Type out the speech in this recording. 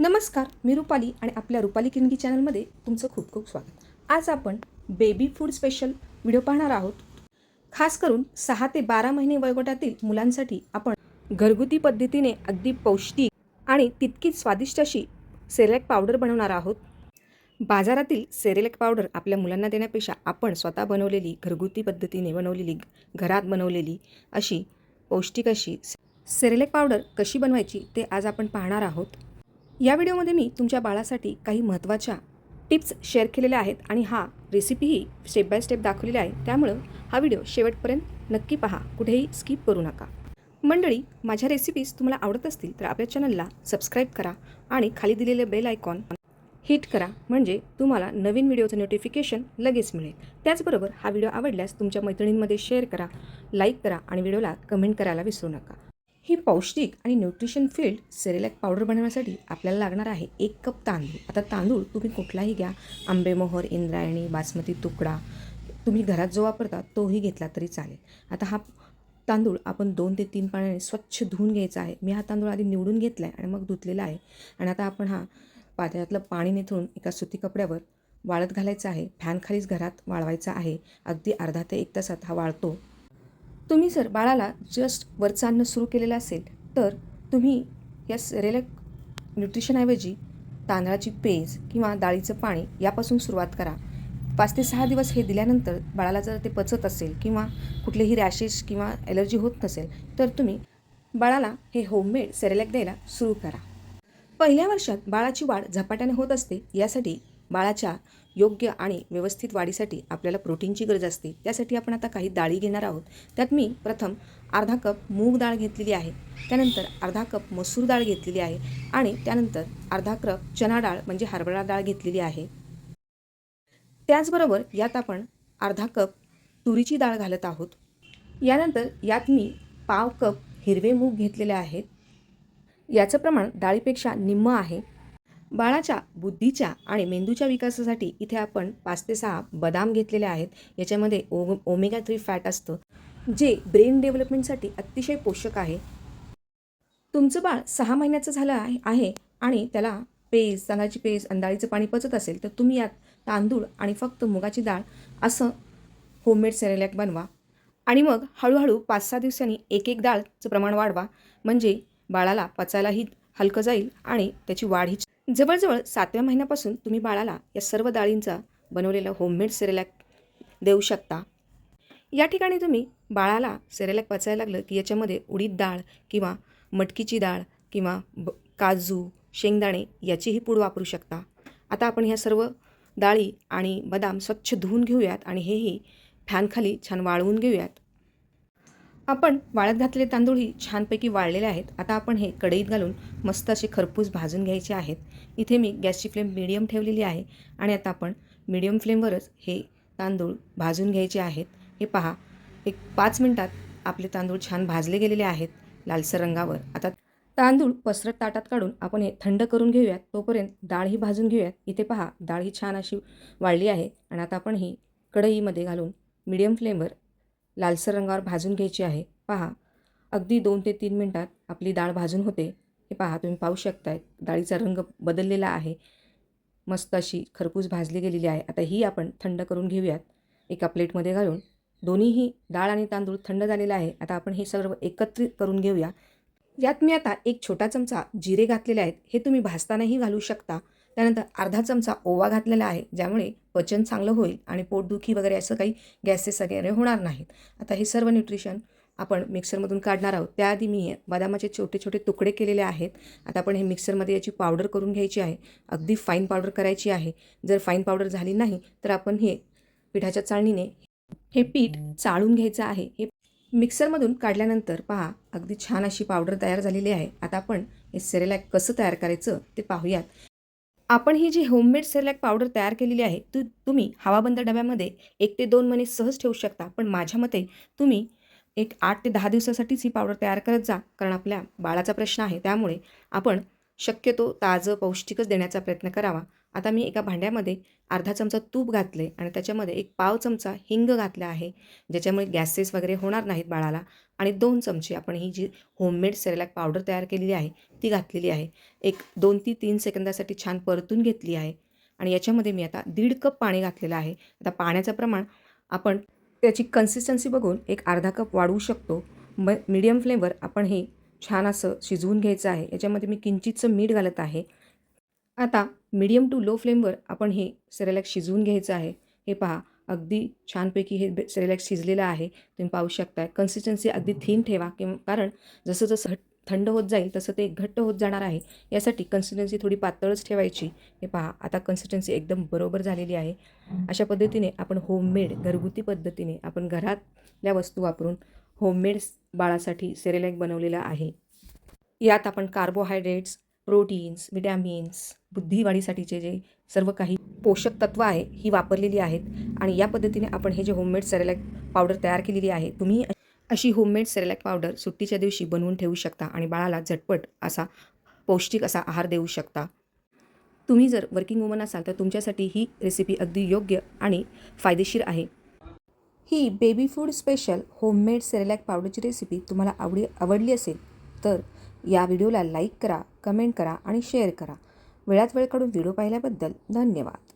नमस्कार मी रुपाली आणि आपल्या रुपाली किनगी चॅनलमध्ये तुमचं खूप खूप स्वागत. आज आपण बेबी फूड स्पेशल व्हिडिओ पाहणार आहोत. खास करून सहा ते बारा महिने वयोगटातील मुलांसाठी आपण घरगुती पद्धतीने अगदी पौष्टिक आणि तितकीच स्वादिष्ट अशी सेरेलॅक पावडर बनवणार आहोत. बाजारातील सेरेलॅक पावडर आपल्या मुलांना देण्यापेक्षा आपण स्वतः बनवलेली घरगुती पद्धतीने बनवलेली घरात बनवलेली अशी पौष्टिक अशी सेरेलॅक पावडर कशी बनवायची ते आज आपण पाहणार आहोत. या व्हिडिओमध्ये मी तुमच्या बाळासाठी काही महत्त्वाच्या टिप्स शेअर केलेल्या आहेत आणि हा रेसिपीही स्टेप बाय स्टेप दाखवलेला आहे. त्यामुळं हा व्हिडिओ शेवटपर्यंत नक्की पहा. कुठेही स्किप करू नका. मंडळी माझ्या रेसिपीज तुम्हाला आवडत असतील तर आपल्या चॅनलला सबस्क्राईब करा आणि खाली दिलेले बेल आयकॉन हिट करा. म्हणजे तुम्हाला नवीन व्हिडिओचं नोटिफिकेशन लगेच मिळेल. त्याचबरोबर हा व्हिडिओ आवडल्यास तुमच्या मैत्रिणींमध्ये शेअर करा लाईक करा आणि व्हिडिओला कमेंट करायला विसरू नका. ही पौष्टिक आणि न्यूट्रिशन फील्ड सेरेलॅक पावडर बनवण्यासाठी आपल्याला लागणार आहे एक कप तांदूळ. आता तांदूळ तुम्ही कुठलाही घ्या. आंबेमोहर इंद्रायणी बासमती तुकडा. तुम्ही घरात जो वापरता तोही घेतला तरी चालेल. आता हा तांदूळ आपण दोन ते तीन पाण्याने स्वच्छ धुवून घ्यायचा आहे. मी हा तांदूळ आधी निवडून घेतला आहे आणि मग धुतलेला आहे. आणि आता आपण हा पात्यातलं पाणी निथळून एका सुती कपड्यावर वाळत घालायचा आहे. फॅनखालीच घरात वाळवायचा आहे. अगदी अर्धा ते एक तासात हा वाळतो. तुम्ही जर बाळाला जस्ट वरचं अन्न सुरू केलेलं असेल तर तुम्ही या सेरेलॅक न्यूट्रिशनऐवजी तांदळाची पेज किंवा डाळीचं पाणी यापासून सुरुवात करा. पाच ते सहा दिवस हे दिल्यानंतर बाळाला जर ते पचत असेल किंवा कुठलेही रॅशेस किंवा ॲलर्जी होत नसेल तर तुम्ही बाळाला हे होममेड सेरेलॅक द्यायला सुरू करा. पहिल्या वर्षात बाळाची वाढ झपाट्याने होत असते यासाठी बाळाच्या योग्य आणि व्यवस्थित वाढीसाठी आपल्याला प्रोटीनची गरज असते. त्यासाठी आपण आता काही डाळी घेणार आहोत. त्यात मी प्रथम अर्धा कप मूग डाळ घेतलेली आहे. त्यानंतर अर्धा कप मसूर डाळ घेतलेली आहे आणि त्यानंतर अर्धा कप चना डाळ म्हणजे हरभरा डाळ घेतलेली आहे. त्याचबरोबर यात आपण अर्धा कप तुरीची डाळ घालत आहोत. यानंतर यात मी पाव कप हिरवे मूग घेतलेले आहेत. याचं प्रमाण डाळीपेक्षा निम्म आहे. बाळाच्या बुद्धीच्या आणि मेंदूच्या विकासासाठी इथे आपण पाच ते सहा बदाम घेतलेले आहेत. याच्यामध्ये ओ ओमेगा थ्री फॅट असतं जे ब्रेन डेव्हलपमेंटसाठी अतिशय पोषक आहे. तुमचं बाळ सहा महिन्याचं झालं आहे आहे आणि त्याला पेज तांदळाची पेज अंदाळीचं पाणी पचत असेल तर तुम्ही यात तांदूळ आणि फक्त मुगाची डाळ असं होममेड सेरेलॅक बनवा. आणि मग हळूहळू पाच सहा दिवसांनी एक एक डाळचं प्रमाण वाढवा. म्हणजे बाळाला पचायलाही हलकं जाईल आणि त्याची वाढ जवळजवळ सातव्या महिन्यापासून तुम्ही बाळाला या सर्व डाळींचा बनवलेला होममेड सेरेलॅक देऊ शकता. या ठिकाणी तुम्ही बाळाला सेरेलॅक पचायला लागलं की याच्यामध्ये उडीद डाळ किंवा मटकीची डाळ किंवा ब काजू शेंगदाणे याचीही पूड वापरू शकता. आता आपण ह्या सर्व डाळी आणि बदाम स्वच्छ धुवून घेऊयात आणि हेही फॅनखाली छान वाळवून घेऊयात. आपण वाळत घातलेले तांदूळही छानपैकी वाळलेले आहेत. आता आपण हे कढईत घालून मस्त असे खरपूस भाजून घ्यायचे आहेत. इथे मी गॅसची फ्लेम मिडियम ठेवलेली आहे आणि आता आपण मिडियम फ्लेमवरच हे तांदूळ भाजून घ्यायचे आहेत. हे पहा एक पाच मिनटात आपले तांदूळ छान भाजले गेलेले आहेत लालसर रंगावर. आता तांदूळ पसरत ताटात काढून आपण हे थंड करून घेऊयात. तोपर्यंत डाळही भाजून घेऊयात. इथे पहा डाळ ही छान अशी वाळली आहे. आणि आता आपण ही कढईमध्ये घालून मिडियम फ्लेमवर लालसर रंगावर भाजून घ्यायची आहे. पहा. अगदी दोन ते तीन मिनटात आपली डाळ भाजून होते. हे पहा तुम्ही पाहू शकताय डाळीचा रंग बदललेला आहे. मस्त अशी खरपूस भाजली गेलेली आहे. आता ही आपण थंड करून घेऊयात. एका प्लेटमध्ये घालून. दोन्हीही डाळ आणि तांदूळ थंड झालेला आहे. आता आपण हे सर्व एकत्रित करून घेऊया. यात मी आता एक छोटा चमचा जिरे घातलेले आहेत. हे तुम्ही भाजतानाही घालू शकता. त्यानंतर अर्धा चमचा ओवा घातलेला आहे ज्यामुळे पचन चांगलं होईल आणि पोटदुखी वगैरे असं काही गॅसेस वगैरे होणार नाहीत. आता हे सर्व न्यूट्रिशन आपण मिक्सरमधून काढणार आहोत. त्याआधी मी बदामाचे छोटे छोटे तुकडे केलेले आहेत. आता आपण हे मिक्सरमध्ये याची पावडर करून घ्यायची आहे. अगदी फाईन पावडर करायची आहे. जर फाईन पावडर झाली नाही तर आपण हे पिठाच्या चाळणीने हे पीठ चाळून घ्यायचं आहे. हे मिक्सरमधून काढल्यानंतर पहा अगदी छान अशी पावडर तयार झालेली आहे. आता आपण हे सेरेलॅक कसं तयार करायचं ते पाहूयात. आपण ही जी होममेड सेरलॅक पावडर तयार केलेली आहे तू तुम्ही हवाबंद डब्यामध्ये एक ते दोन महिने सहज ठेवू शकता. पण माझ्या मते तुम्ही एक आठ ते दहा दिवसासाठीच ही पावडर तयार करत जा कारण आपल्या बाळाचा प्रश्न आहे. त्यामुळे आपण शक्यतो ताजं पौष्टिकच देण्याचा प्रयत्न करावा. आता मी एका भांड्यामध्ये अर्धा चमचा तूप घातले आणि त्याच्यामध्ये एक पाव चमचा हिंग घातला आहे ज्याच्यामुळे गॅसेस वगैरे होणार नाहीत बाळाला. आणि दोन चमचे आपण ही जी होममेड सेरेलॅक पावडर तयार केलेली आहे ती घातलेली आहे. एक दोन ते तीन सेकंदासाठी छान परतून घेतली आहे. आणि याच्यामध्ये मी आता दीड कप पाणी घातलेलं आहे. आता पाण्याचं प्रमाण आपण त्याची कन्सिस्टन्सी बघून एक अर्धा कप वाढवू शकतो. म मीडियम फ्लेमवर आपण हे छान असं शिजवून घ्यायचं आहे. याच्यामध्ये मी किंचितचं मीठ घालत आहे. आता मीडियम टू लो फ्लेमवर आपण हे सेरेलॅक शिजवून घ्यायचं आहे. हे पहा अगदी छानपैकी हे बे शिजलेलं आहे. तुम्ही पाहू शकताय. कन्सिस्टन्सी अगदी थीन ठेवा किंवा कारण जसं जसं थंड होत जाईल तसं ते घट्ट होत जाणार आहे. यासाठी कन्सिस्टन्सी थोडी पातळच ठेवायची. हे पहा आता कन्सिस्टन्सी एकदम बरोबर झालेली आहे. अशा पद्धतीने आपण होममेड घरगुती पद्धतीने आपण घरातल्या वस्तू वापरून होममेड बाळासाठी सेरेलॅक बनवलेला आहे. यात आपण कार्बोहायड्रेट्स प्रोटीन्स विटॅमिन्स बुद्धिवाढीसाठीचे जे सर्व काही पोषक तत्व आहे ही वापरलेली आहेत. आणि या पद्धतीने आपण हे जे होममेड सेरेलॅक पावडर तयार केलेली आहे तुम्ही अशी होममेड सेरेलॅक पावडर सुट्टीच्या दिवशी बनवून ठेवू शकता आणि बाळाला झटपट असा पौष्टिक असा आहार देऊ शकता. तुम्ही जर वर्किंग वुमन असाल तर तुमच्यासाठी ही रेसिपी अगदी योग्य आणि फायदेशीर आहे. ही baby food special homemade Cerelac पावडरची रेसिपी तुम्हाला आवडी आवडली असेल तर या व्हिडिओला लाईक करा कमेंट करा आणि शेअर करा. वेळात वेळ काढून व्हिडिओ पाहिल्याबद्दल धन्यवाद.